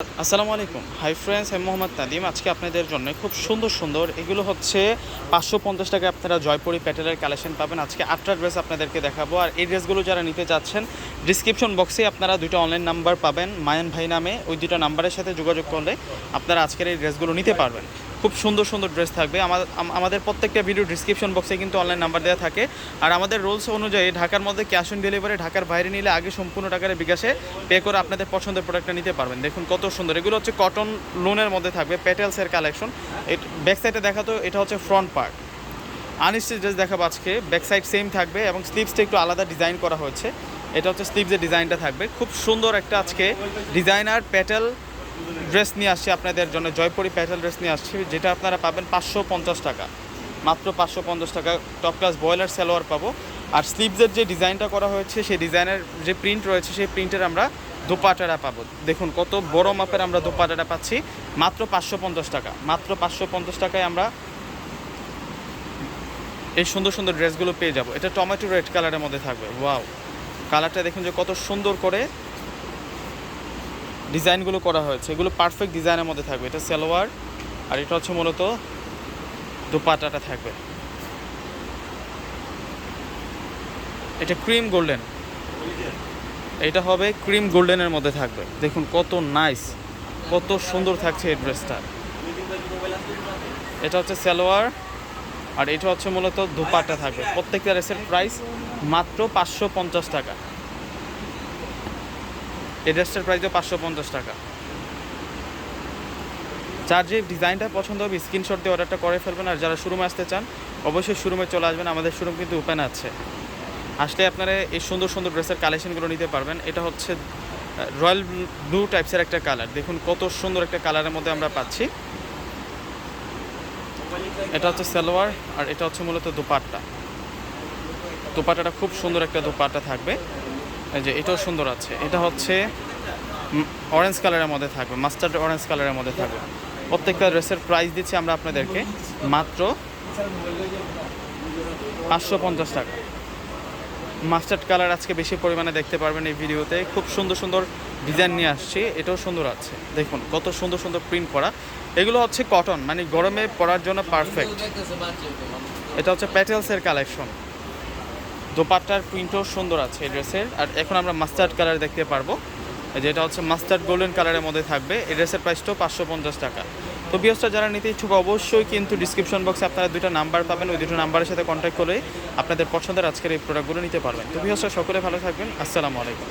আসসালামু আলাইকুম। Hi friends, আমি মোহাম্মদ নাদিম। আজকে আপনাদের জন্য খুব সুন্দর সুন্দর এগুলো হচ্ছে পাঁচশো পঞ্চাশ টাকায় আপনারা জয়পুরি প্যাটেলের কালেকশন পাবেন। আজকে আটটা ড্রেস আপনাদেরকে দেখাবো। আর এই ড্রেসগুলো যারা নিতে চাচ্ছেন ডিসক্রিপশন বক্সে আপনারা দুটো অনলাইন নাম্বার পাবেন, মায়ান ভাই নামে। ওই দুটো নাম্বারের সাথে যোগাযোগ করলে আপনারা আজকের এই ড্রেসগুলো নিতে পারবেন। খুব সুন্দর সুন্দর ড্রেস থাকবে। আমা- আম- আমাদের প্রত্যেকটা ভিডিও ডিসক্রিপশন বক্সে কিন্তু অনলাইন নাম্বার দেওয়া থাকে। আর আমাদের রুলস অনুযায়ী ঢাকার মধ্যে ক্যাশ অন ডেলিভারি ঢাকার বাইরে নিলে আগে সম্পূর্ণ টাকার বিকাশে পে করে আপনাদের পছন্দের প্রোডাক্টটা নিতে পারবেন। দেখুন কত সুন্দর। এগুলো হচ্ছে কটন লোনের মধ্যে থাকবে প্যাটেলসের কালেকশন ব্যাক সাইডে দেখাতো এটা হচ্ছে ফ্রন্ট পার্ট আনস্টিচ ড্রেস দেখাবো আজকে। ব্যাক সাইড সেম থাকবে এবং স্লিভসটা একটু আলাদা ডিজাইন করা হয়েছে। এটা হচ্ছে স্লিভসের ডিজাইনটা থাকবে। খুব সুন্দর একটা আজকে ডিজাইনার প্যাটেল ড্রেস নিয়ে আসছি আপনাদের জন্য, জয়পুরি প্যাটেল ড্রেস নিয়ে আসছি, যেটা আপনারা পাবেন পাঁচশো পঞ্চাশ টাকা। মাত্র পাঁচশো পঞ্চাশ টাকা টপ ক্লাস বয়লার সালোয়ার পাবো। আর স্লিভসের যে ডিজাইনটা করা হয়েছে, সেই ডিজাইনের যে প্রিন্ট রয়েছে, সেই প্রিন্টের আমরা দোপাটাটা পাবো। দেখুন কত বড় মাপের আমরা দোপাটাটা পাচ্ছি, মাত্র পাঁচশো পঞ্চাশ টাকা। মাত্র পাঁচশো পঞ্চাশ টাকায় আমরা এই সুন্দর সুন্দর ড্রেসগুলো পেয়ে যাব। এটা টমেটো রেড কালারের মধ্যে থাকবে। ওয়াও কালারটা দেখুন যে কত সুন্দর করে ডিজাইনগুলো করা হয়েছে। এগুলো পারফেক্ট ডিজাইনের মধ্যে থাকবে। এটা সালোয়ার আর এটা হচ্ছে মূলত দোপাটাটা থাকবে। এটা ক্রিম গোল্ডেন এটা হবে ক্রিম গোল্ডেনের মধ্যে থাকবে। দেখুন কত নাইস কত সুন্দর থাকছে এই ড্রেসটা এটা হচ্ছে সালোয়ার আর এটা হচ্ছে মূলত দুপাট্টা থাকবে। প্রত্যেকটা ড্রেসের প্রাইস মাত্র পাঁচশো পঞ্চাশ টাকা। এই ড্রেসটার প্রাইসও পাঁচশো পঞ্চাশ টাকা। যার যে ডিজাইনটা পছন্দ হবে স্ক্রিনশট দিয়ে অর্ডারটা করে ফেলবেন। আর যারা শোরুমে আসতে চান, অবশ্যই শোরুমে চলে আসবেন। আমাদের শোরুম কিন্তু ওপেন আছে। আসলে আপনারা এই সুন্দর সুন্দর ড্রেসের কালেকশনগুলো নিতে পারবেন। এটা হচ্ছে রয়্যাল ব্লু টাইপসের একটা কালার দেখুন কত সুন্দর একটা কালারের মধ্যে আমরা পাচ্ছি। এটা হচ্ছে সালোয়ার, আর এটা হচ্ছে মূলত দুপাট্টা। দুপাট্টাটা খুব সুন্দর একটা দুপাট্টা থাকবে। এই যে এটাও সুন্দর আছে। এটা হচ্ছে অরেঞ্জ কালারের মধ্যে থাকবে মাস্টার্ড অরেঞ্জ কালারের মধ্যে থাকবে। প্রত্যেকটা ড্রেসের প্রাইস দিচ্ছি আমরা আপনাদেরকে মাত্র পাঁচশো পঞ্চাশ টাকা। মাস্টার্ড কালার আজকে বেশি পরিমাণে দেখতে পারবেন এই ভিডিওতে। খুব সুন্দর সুন্দর ডিজাইন নিয়ে আসছি, এটাও সুন্দর আছে। দেখুন, কত সুন্দর সুন্দর প্রিন্ট করা। এগুলো হচ্ছে কটন মানে গরমে পরার জন্য পারফেক্ট এটা হচ্ছে প্যাটেলসের কালেকশন দোপাট্টার প্রিন্টও সুন্দর আছে এই ড্রেসের আর এখন আমরা মাস্টার্ড কালার দেখতে পারব। যেটা হচ্ছে মাস্টার্ড গোল্ডেন কালারের মধ্যে থাকবে। এই ড্রেসের প্রাইসটাও পাঁচশো পঞ্চাশ টাকা। তো বিয়সটা যারা নিতে ইচ্ছুক, অবশ্যই কিন্তু ডিসক্রিপশন বক্সে আপনারা দুটো নাম্বার পাবেন। ওই দুটো নাম্বারের সাথে কন্ট্যাক্ট করে আপনাদের পছন্দের আজকের এই প্রোডাক্টগুলো নিতে পারবেন। তো বিয়সটা সকলে ভালো থাকবেন। আসসালামু আলাইকুম।